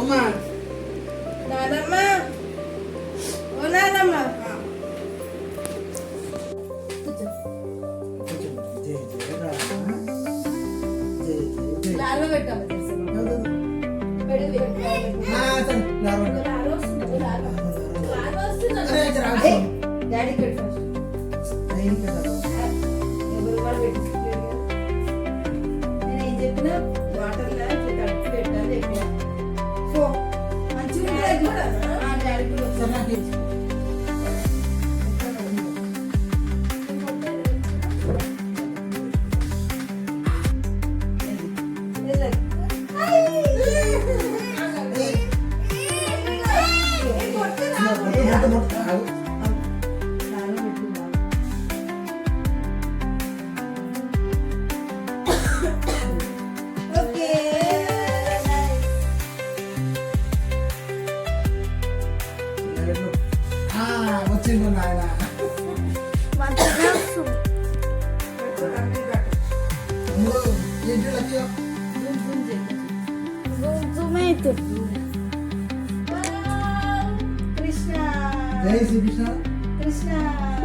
అమ్మా నానమ్మ. ఓ నానమ్మ. లాలో పెట్టాలి డాడీ పెట్టాలి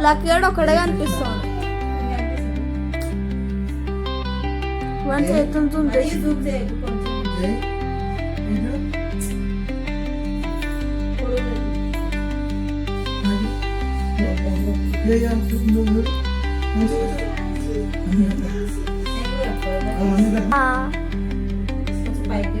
లక్కీ గడు ఒకడే కనిపిస్తాడు. వన్ పైకి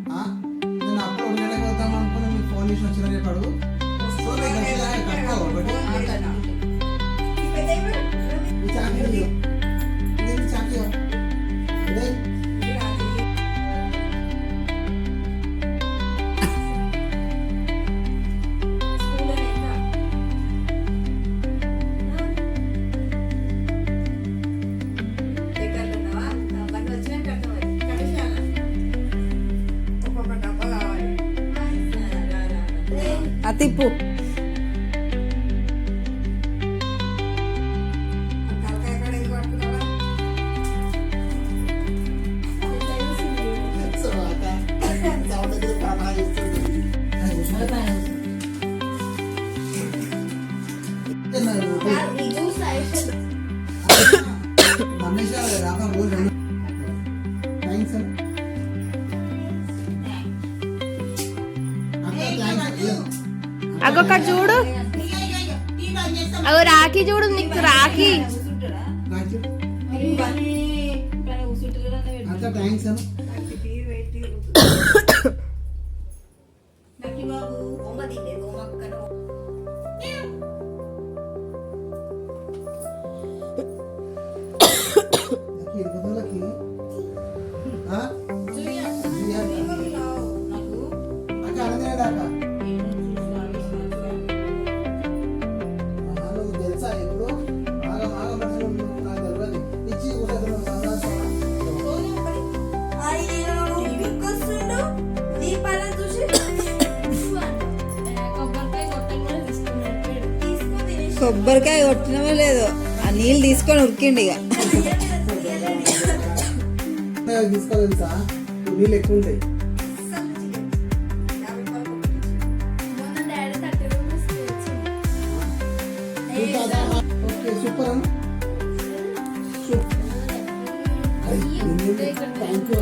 మిషన్ వచ్చిందని చెప్పాడు. ఒకటి А типу. ఒకటి చూడు. అవి రాఖీ చూడు నీకు రాఖీ. థ్యాంక్స్ అన్న కొబ్బరికాయ కొట్టినవో లేదో ఆ నీళ్ళు తీసుకొని ఉరికిండి ఇక. తీసుకోవాలంతా నీళ్ళు ఎక్కువ సూపర్ థ్యాంక్ యూ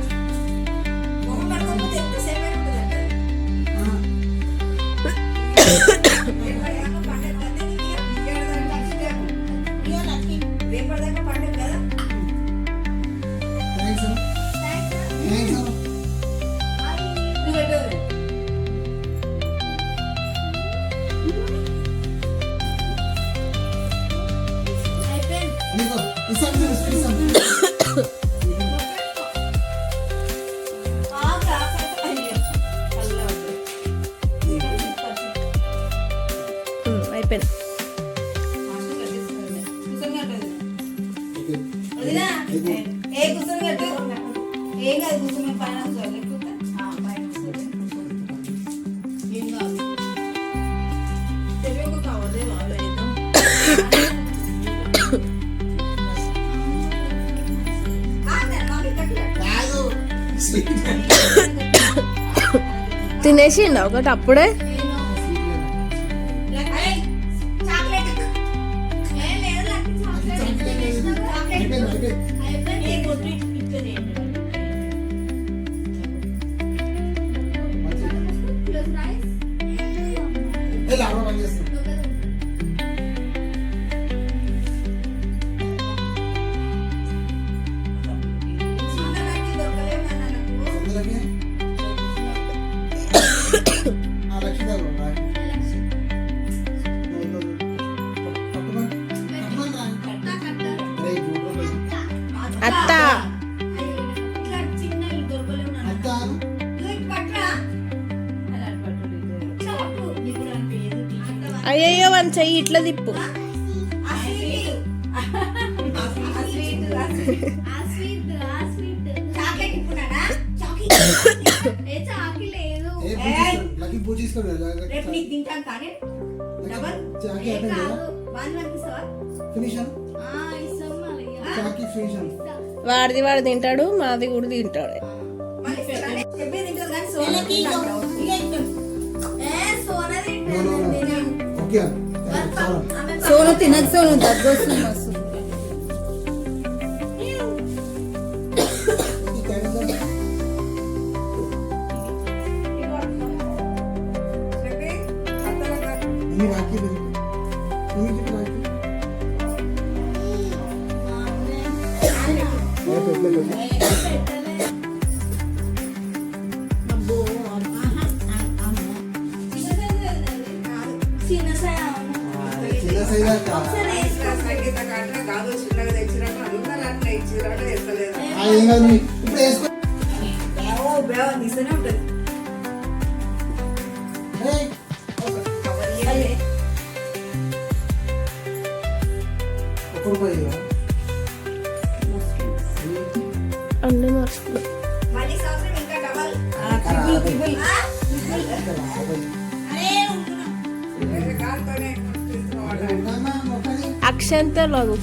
అయిపోయింది ఏ కూర్చొని పెట్టు ఏం కాదు కూర్చొని పైన తినేసిండు ఒకటి అప్పుడే ఎలా అత్త అయ్యయ్యో వన్ చెయ్యి ఇట్లా తిప్పు ఫినిష్ వాడిది వాడు తింటాడు మాది కూడా తింటాడు. సోను తినక సోను తగ్గొస్తుంది రాఖీ ఇప్పుడు వేసుకో నిజమే ఉంటుంది Accente la luz.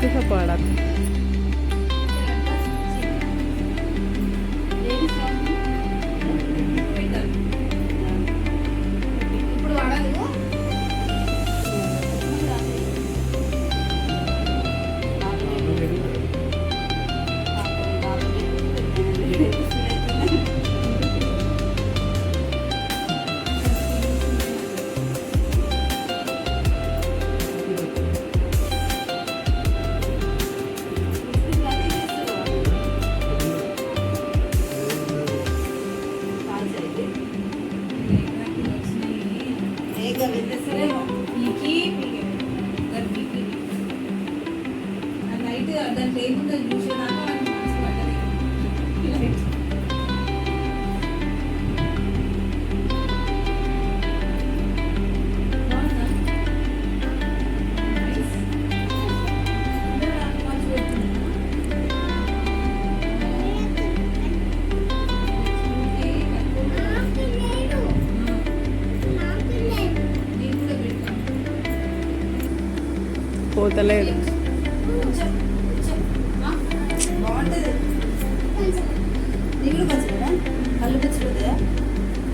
¿Qué es? పోతలేదు.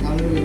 కళ్ళు